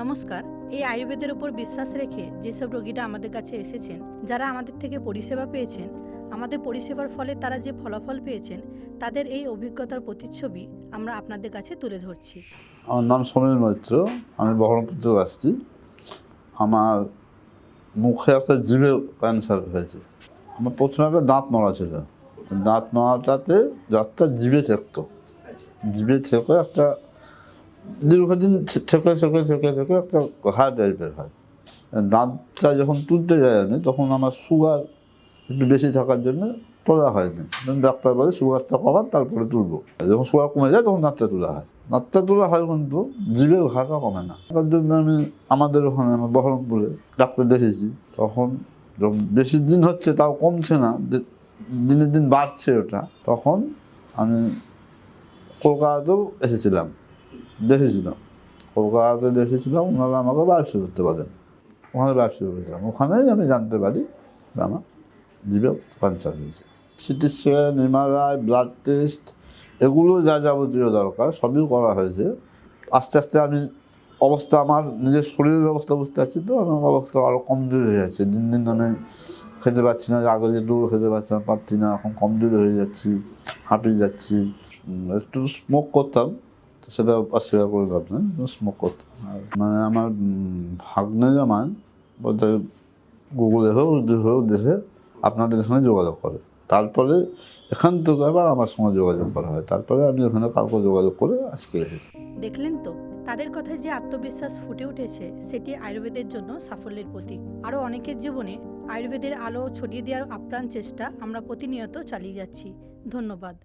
নমস্কার, এই আয়ুর্বেদের উপর বিশ্বাস রেখে যেসব রোগীরা আমাদের কাছে এসেছেন, যারা আমাদের থেকে পরিষেবা পেয়েছেন, আমাদের পরিষেবার ফলে তারা যে ফলাফল পেয়েছেন, তাদের এই অভিজ্ঞতার প্রতিচ্ছবি আমরা আপনাদের কাছে তুলে ধরছি। আমার নাম সমীর মৈত্র, আমি বহরমপুর থেকে আসছি। আমার মুখে একটা জিভে ক্যান্সার হয়েছে। আমার প্রথমে একটা দাঁত নড়া ছিল। দাঁত নড়াটাতে দাঁতটা জিভে থাকতো। জিভে থেকে একটা দীর্ঘদিন থেকে থেকে থেকে থেকে একটা হাড় টাইপের হয়। দাঁতটা যখন তুলতে যাই আমি তখন আমার সুগার একটু বেশি থাকার জন্য তোলা হয়নি। ডাক্তার বলে সুগারটা কমান, তারপরে তুলবো। যখন সুগার কমে যায়, তখন দাঁতটা তোলা হয়। দাঁতটা তোলা হয় কিন্তু জীবের ঘাটা কমে না। তার জন্য আমি আমাদের ওখানে, আমার বহরমপুরে ডাক্তার দেখেছি, তখন যখন বেশি দিন হচ্ছে তাও কমছে না দিনের দিন বাড়ছে ওটা, তখন আমি কলকাতাতেও এসেছিলাম। দেখেছিলাম কলকাতাতে দেখেছিলাম ওনারা আমাকে ব্যবসা করতে পারেন ওখানে ব্যবসা করেছিলাম ওখানেই আমি জানতে পারি আমার জিভে ক্যান্সার হয়েছে। সিটি স্ক্যান ব্লাড টেস্ট এগুলো যা যাবতীয় দরকার, সবই করা হয়েছে। আস্তে আস্তে আমি অবস্থা, আমার নিজের শরীরের অবস্থা বুঝতে পারছি তো, আমার অবস্থা আরও কমজোরি হয়ে যাচ্ছে। দিন দিন আমি খেতে পারছি না, আগে যেটুকু খেতে পারছি না পারছি না, এখন কমজোরি হয়ে যাচ্ছি, হাঁপিয়ে যাচ্ছি। একটু স্মোক করতাম। সেটা অস্বীকার করে লাভ নেই স্মোক করতাম। মানে আমার ভাগ্নে জামাই বলতে গুগলে হোক হোক, দেখে আপনাদের এখানে যোগাযোগ করে। তারপরে এখান থেকে আবার আমার সঙ্গে যোগাযোগ করা হয়। তারপরে আমি ওখানে কাউকে যোগাযোগ করে আজকে এসেছি। দেখলেন তো, তাদের কথায় যে আত্মবিশ্বাস ফুটে উঠেছে, সেটি আয়ুর্বেদের জন্য সাফল্যের প্রতীক। আরও অনেকের জীবনে আয়ুর্বেদের আলো ছড়িয়ে দেওয়ার আপ্রাণ চেষ্টা আমরা প্রতিনিয়ত চালিয়ে যাচ্ছি। ধন্যবাদ।